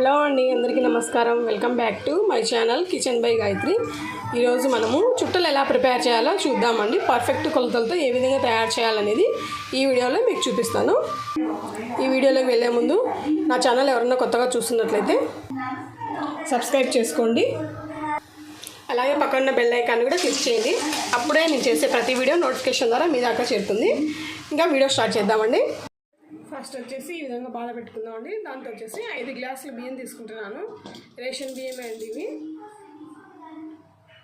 Hello అండి అందరికీ నమస్కారం. Welcome back to my channel kitchen by Gayatri. ఈరోజు మనము చుట్టలు ఎలా ప్రిపేర్ చేయాలో చూద్దామండి. పర్ఫెక్ట్ కొలతలతో ఏ విధంగా తయారు చేయాలనేది ఈ వీడియోలో మీకు చూపిస్తాను. ఈ వీడియోలోకి వెళ్ళే ముందు నా ఛానల్ ఎవరన్నా కొత్తగా చూస్తున్నట్లయితే సబ్స్క్రైబ్ చేసుకోండి. అలాగే పక్కన బెల్ ఐకాన్ కూడా క్లిక్ చేయండి. అప్పుడే నేను చేసే ప్రతి వీడియో నోటిఫికేషన్ ద్వారా మీ దాకా చేరుతుంది. ఇంకా వీడియో స్టార్ట్ చేద్దామండి. ఫస్ట్ వచ్చేసి ఈ విధంగా బాధ పెట్టుకుందామండి. దాంతో వచ్చేసి ఐదు గ్లాసులు బియ్యం తీసుకుంటున్నాను. రేషన్ బియ్యమే అండి ఇవి.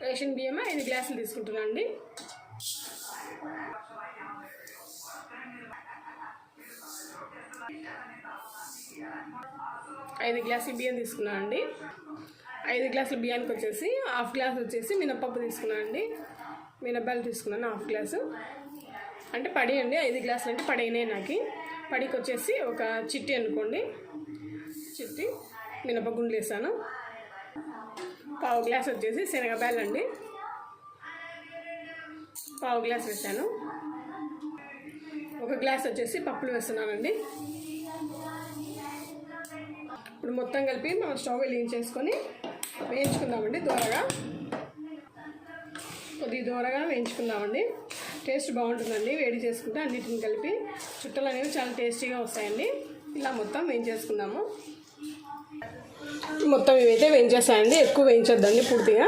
రేషన్ బియ్యమే ఐదు గ్లాసులు తీసుకుంటున్నాను అండి ఐదు గ్లాసులు బియ్యం తీసుకున్నాను అండి ఐదు గ్లాసుల బియ్యానికి వచ్చేసి హాఫ్ గ్లాస్ వచ్చేసి మినపప్పు తీసుకున్నాను అండి మినపాలు తీసుకున్నాను హాఫ్ గ్లాసు. అంటే పడేయండి ఐదు గ్లాసులు అంటే పడినాయి నాకు. పడికి వచ్చేసి ఒక చిట్టి అనుకోండి. చిట్టి మినపగుండ్లు వేసాను పావు గ్లాస్ వచ్చేసి శనగపాయలు అండి పావు గ్లాస్ వేసాను. ఒక గ్లాస్ వచ్చేసి పప్పులు వేస్తున్నానండి. ఇప్పుడు మొత్తం కలిపి మనం స్టవ్ వెలిగించేసుకొని వేయించుకుందామండి దూరగా. కొద్దిగా దూరగా వేయించుకుందామండి. టేస్ట్ బాగుంటుందండి. వేడి చేసుకుంటే అన్నిటిని కలిపి చుట్టలు అనేవి చాలా టేస్టీగా వస్తాయండి. ఇలా మొత్తం వేయించేసుకుందాము. మొత్తం ఇవైతే వేయించేస్తాయండి. ఎక్కువ వేయించొద్దండి పూర్తిగా.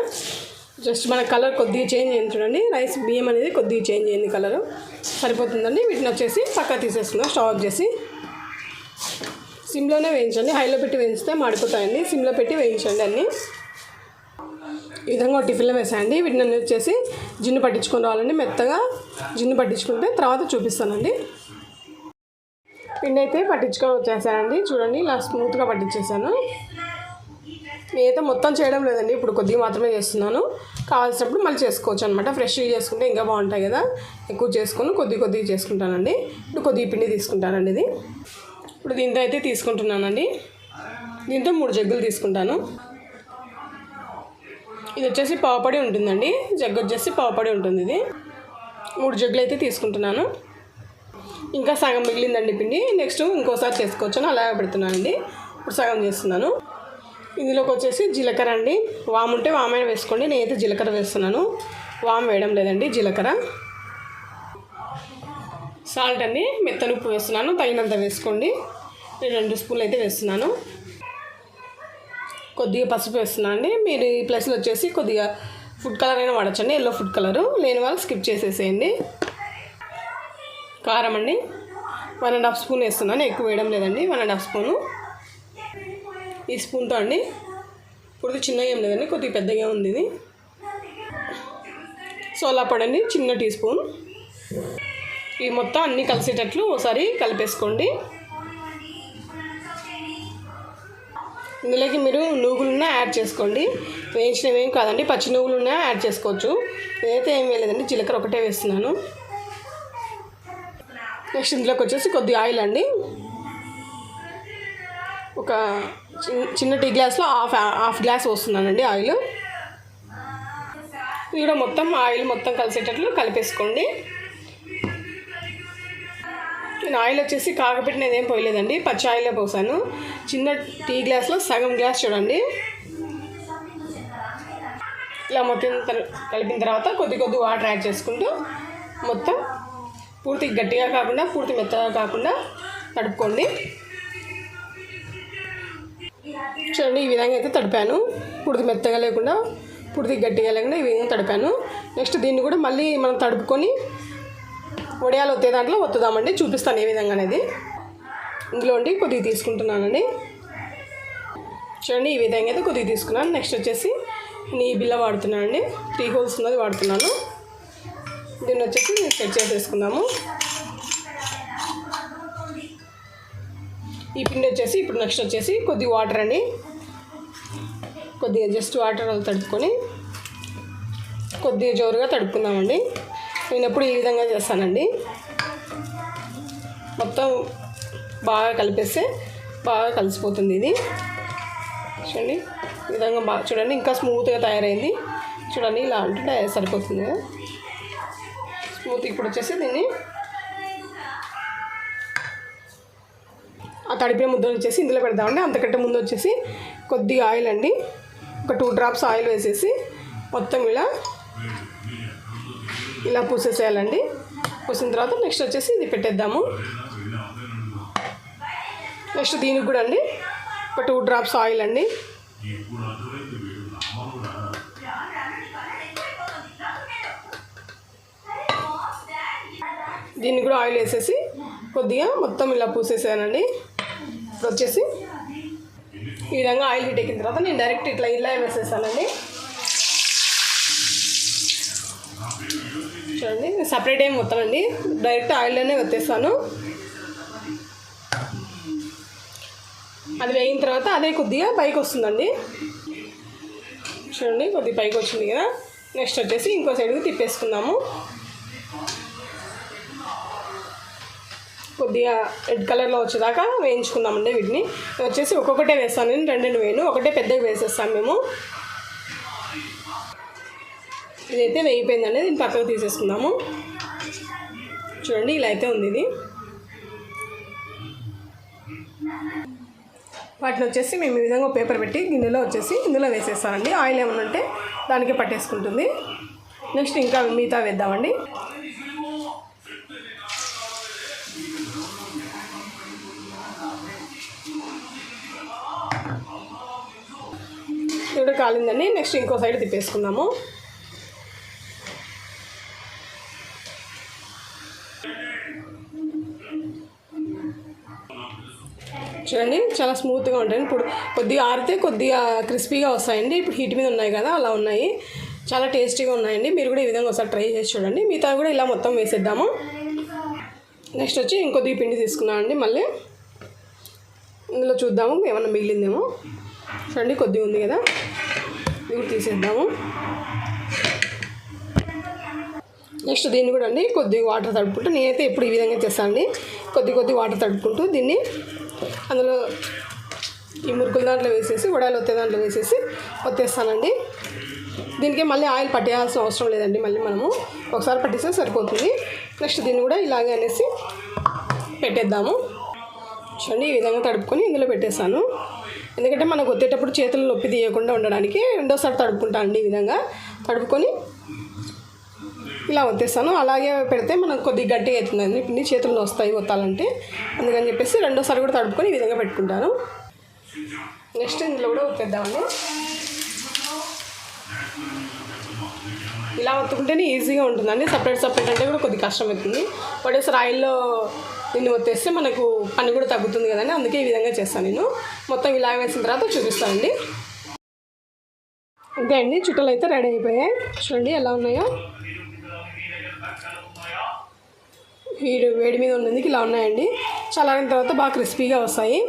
జస్ట్ మన కలర్ కొద్దిగా చేంజ్ అయింది చూడండి. రైస్ బియ్యం అనేది కొద్దిగా చేంజ్ అయింది కలర్. సరిపోతుందండి. వీటిని వచ్చేసి పక్క తీసేసుకుందాం. స్టవ్ ఆఫ్ చేసి. సిమ్లోనే వేయించండి. హైలో పెట్టి వేయించితే మాడిపోతాయండి. సిమ్లో పెట్టి వేయించండి అన్నీ. ఈ విధంగా టిఫిన్లో వేసాయండి. వీటిని అన్ని వచ్చేసి జిన్ను పట్టించుకొని రావాలండి. మెత్తగా జిన్ను పట్టించుకుంటే తర్వాత చూపిస్తానండి. పిండి అయితే పట్టించుకొని వచ్చేసానండి చూడండి ఇలా స్మూత్గా పట్టించేసాను. నేనైతే మొత్తం చేయడం లేదండి. ఇప్పుడు కొద్దిగా మాత్రమే చేస్తున్నాను. కావాల్సినప్పుడు మళ్ళీ చేసుకోవచ్చు అనమాట ఫ్రెష్గా చేసుకుంటే ఇంకా బాగుంటాయి కదా. ఎక్కువ చేసుకొని కొద్ది కొద్దిగా చేసుకుంటానండి. ఇప్పుడు కొద్దిగా పిండి తీసుకుంటానండి ఇది. ఇప్పుడు దీంతో అయితే తీసుకుంటున్నానండి. దీంతో మూడు జగ్గులు తీసుకుంటాను. ఇది వచ్చేసి పావుపడి ఉంటుందండి. జగ్గు వచ్చేసి పావుపడి ఉంటుంది ఇది. మూడు జగ్గులు అయితే తీసుకుంటున్నాను. ఇంకా సగం మిగిలిందండి పిండి. నెక్స్ట్ ఇంకోసారి చేసుకోవచ్చు అని అలాగే పెడుతున్నాను అండి ఇప్పుడు సగం చేస్తున్నాను. ఇందులోకి వచ్చేసి జీలకర్ర అండి. వాము ఉంటే వామైన వేసుకోండి. నేనైతే జీలకర్ర వేస్తున్నాను. వామ్ వేయడం లేదండి జీలకర్ర. సాల్ట్ అండి. మెత్తనుప్పు వేస్తున్నాను. తగినంత వేసుకోండి. నేను రెండు స్పూన్లు అయితే వేస్తున్నాను. కొద్దిగా పసుపు వేస్తున్నా అండి. మీరు ఈ ప్లేస్లో వచ్చేసి కొద్దిగా ఫుడ్ కలర్ అయినా వాడచ్చండి. Yellow food colour. లేని వాళ్ళు స్కిప్ చేసేసేయండి. కారం అండి. వన్ అండ్ హాఫ్ స్పూన్ వేస్తున్నాను. ఎక్కువ వేయడం లేదండి. One and half spoon. ఈ స్పూన్తో అండి. ఇప్పుడు చిన్నగా ఏం లేదండి. కొద్దిగా పెద్దగా ఉంది ఇది. సోలా పొడి చిన్న టీ స్పూన్. ఈ మొత్తం అన్నీ కలిసేటట్లు ఒకసారి కలిపేసుకోండి. ఇందులోకి మీరు నువ్వులున్నా యాడ్ చేసుకోండి. వేయించినవి ఏం కాదండి పచ్చి నువ్వులున్నా యాడ్ చేసుకోవచ్చు. నేనైతే ఏం వేయలేదండి జీలకర్ర ఒకటే వేస్తున్నాను. నెక్స్ట్ ఇందులోకి వచ్చేసి కొద్ది ఆయిల్ అండి. ఒక చిన్న చిన్న టీ గ్లాస్లో హాఫ్ హాఫ్ గ్లాస్ వస్తున్నానండి ఆయిల్. ఇక్కడ మొత్తం ఆయిల్ మొత్తం కలిసేటట్లు కలిపేసుకోండి. నేను ఆయిల్ వచ్చేసి కాగపెట్టినది ఏం పోయలేదండి పచ్చి ఆయిలే పోసాను. చిన్న టీ గ్లాస్లో సగం గ్లాస్ చూడండి. ఇలా మొత్తం కలిపిన తర్వాత కొద్ది కొద్ది వాటర్ యాడ్ చేసుకుంటూ మొత్తం పూర్తి గట్టిగా కాకుండా పూర్తి మెత్తగా కాకుండా తడుపుకోండి. చూడండి ఈ విధంగా అయితే తడిపాను. పూర్తి మెత్తగా లేకుండా పూర్తి గట్టిగా లేకుండా ఈ విధంగా తడిపాను. నెక్స్ట్ దీన్ని కూడా మళ్ళీ మనం తడుపుకొని వడియాలు వచ్చే దాంట్లో ఒత్తుదామండి చూపిస్తాను ఏ విధంగా అనేది. ఇందులో ఉండి కొద్దిగా తీసుకుంటున్నానండి. చూడండి ఈ విధంగా అయితే కొద్దిగా తీసుకున్నాను. నెక్స్ట్ వచ్చేసి నీ బిల్ల వాడుతున్నాను అండి త్రీ హోల్స్ ఉన్నది వాడుతున్నాను. దీన్ని వచ్చేసి సెట్ చేసేసుకుందాము. ఈ పిండి వచ్చేసి ఇప్పుడు నెక్స్ట్ వచ్చేసి కొద్దిగా వాటర్ అండి. కొద్దిగా జస్ట్ వాటర్ తడుపుకొని కొద్దిగా జోరుగా తడుపుకుందామండి. నేను ఎప్పుడు ఈ విధంగా చేస్తానండి. మొత్తం బాగా కలిపేస్తే బాగా కలిసిపోతుంది ఇది. చూడండి ఈ విధంగా బాగా చూడండి ఇంకా స్మూత్గా తయారైంది. చూడండి ఇలా అంటుంటే సరిపోతుంది. కదా స్మూత్ ఇప్పుడు వచ్చేసి దీన్ని ఆ తడిపిన ముద్ద వచ్చేసి ఇందులో పెడదామండి. అంతకంటే ముందు వచ్చేసి కొద్దిగా ఆయిల్ అండి. ఒక టూ డ్రాప్స్ ఆయిల్ వేసేసి మొత్తం ఇలా ఇలా పూసేసేయాలండి. పూసిన తర్వాత నెక్స్ట్ వచ్చేసి ఇది పెట్టేద్దాము. నెక్స్ట్ దీనికి కూడా అండి ఒక టూ డ్రాప్స్ ఆయిల్ అండి. దీన్ని కూడా ఆయిల్ వేసేసి కొద్దిగా మొత్తం ఇలా పూసేసానండి ఇప్పుడు వచ్చేసి ఈ విధంగా ఆయిల్ హీట్ ఎక్కిన తర్వాత నేను డైరెక్ట్ ఇట్లా ఇలా వేసేసానండి చూడండి సపరేట్ ఏం మొత్తానండి డైరెక్ట్ ఆయిల్లోనే వచ్చేస్తాను అది వేగిన తర్వాత అదే కొద్దిగా పైకి వస్తుందండి. చూడండి కొద్దిగా పైకి వచ్చింది కదా. నెక్స్ట్ వచ్చేసి ఇంకో సైడ్కి తిప్పేసుకుందాము. కొద్దిగా రెడ్ కలర్లో వచ్చేదాకా వేయించుకుందామండి వీటిని. వచ్చేసి ఒక్కొక్కటే వేస్తాను. నేను రెండు రెండు వేయను. ఒకటే పెద్దగా వేసేస్తాం మేము. ఇదైతే వేయిపోయిందండి దీన్ని పక్కకు తీసేసుకుందాము. చూడండి ఇలా అయితే ఉంది ఇది. వాటిని వచ్చేసి మేము ఈ విధంగా పేపర్ పెట్టి గిన్నెలో వచ్చేసి ఇందులో వేసేస్తానండి. ఆయిల్ ఏమైనా ఉంటే దానికి పట్టేసుకుంటుంది. నెక్స్ట్ ఇంకా మిగతా వేద్దామండి. ఇక్కడ కాలిందండి. నెక్స్ట్ ఇంకో సైడ్ తిప్పేసుకుందాము. చూడండి చాలా స్మూత్గా ఉంటాయి ఇప్పుడు కొద్దిగా ఆరితే కొద్దిగా క్రిస్పీగా వస్తాయండి. ఇప్పుడు హీట్ మీద ఉన్నాయి కదా అలా ఉన్నాయి. చాలా టేస్టీగా ఉన్నాయండి. మీరు కూడా ఈ విధంగా ఒకసారి ట్రై చేసి చూడండి. మిగతా కూడా ఇలా మొత్తం వేసేద్దాము. నెక్స్ట్ వచ్చి ఇంకొద్ది పిండి తీసుకున్నాను అండి మళ్ళీ. ఇందులో చూద్దాము ఏమన్నా మిగిలిందేమో. చూడండి కొద్దిగా ఉంది కదా. ఇది కూడా తీసేద్దాము. నెక్స్ట్ దీన్ని కూడా అండి కొద్దిగా వాటర్ తడుపుకుంటూ నేనైతే ఎప్పుడు ఈ విధంగా చేస్తాను అండి కొద్ది కొద్ది వాటర్ తడుపుకుంటూ దీన్ని అందులో ఈ మురుకుల దాంట్లో వేసేసి వడాలు ఒత్తే దాంట్లో వేసేసి ఒత్తేస్తానండి. దీనికి మళ్ళీ ఆయిల్ పట్టేయాల్సిన అవసరం లేదండి మళ్ళీ మనము. ఒకసారి పట్టిస్తే సరిపోతుంది. నెక్స్ట్ దీన్ని కూడా ఇలాగే అనేసి పెట్టేద్దాము. చూడండి ఈ విధంగా తడుపుకొని ఇందులో పెట్టేస్తాను. ఎందుకంటే మనకు వచ్చేటప్పుడు చేతులు నొప్పి తీయకుండా ఉండడానికి రెండోసారి తడుపుకుంటా అండి ఈ విధంగా. తడుపుకొని ఇలా వత్తేస్తాను అలాగే పెడితే మనకు కొద్దిగా గట్టిగా అవుతుందండి. పిండి చేతులు వస్తాయి వత్తాలంటే అందుకని చెప్పేసి రెండోసారి కూడా తడుపుకొని ఈ విధంగా పెట్టుకుంటాను. నెక్స్ట్ ఇందులో కూడా ఒత్తేద్దామండి. ఇలా ఒత్తుకుంటేనే ఈజీగా ఉంటుందండి. సపరేట్ సపరేట్ అంటే కూడా కొద్దిగా కష్టం అవుతుంది. ఒకటేసారి ఆయిల్లో దీన్ని ఒత్తేస్తే మనకు పని కూడా తగ్గుతుంది కదండి. అందుకే ఈ విధంగా చేస్తాను నేను. మొత్తం ఇలా వేసిన తర్వాత చూపిస్తానండి. అంతే అండి చుట్టలు అయితే రెడీ అయిపోయాయి. చూడండి ఎలా ఉన్నాయో. వీడు వేడి మీద ఉన్నందుకు ఇలా ఉన్నాయండి. చల్లారిన తర్వాత బాగా క్రిస్పీగా వస్తాయి.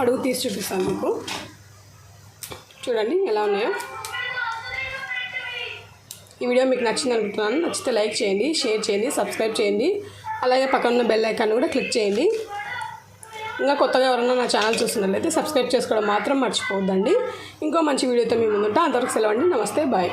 అడుగు తీసి చూపిస్తాను మీకు. చూడండి ఎలా ఉన్నాయో. ఈ వీడియో మీకు నచ్చింది అనుకుంటున్నాను. నచ్చితే లైక్ చేయండి షేర్ చేయండి సబ్స్క్రైబ్ చేయండి. అలాగే పక్కన ఉన్న బెల్ ఐకాన్ కూడా క్లిక్ చేయండి. ఇంకా కొత్తగా ఎవరైనా నా ఛానల్ చూస్తున్నట్లయితే సబ్స్క్రైబ్ చేసుకోవడం మాత్రం మర్చిపోవద్దండి. ఇంకో మంచి వీడియోతో మీ ముందుంటా. అంతవరకు సెలవండి నమస్తే. బాయ్.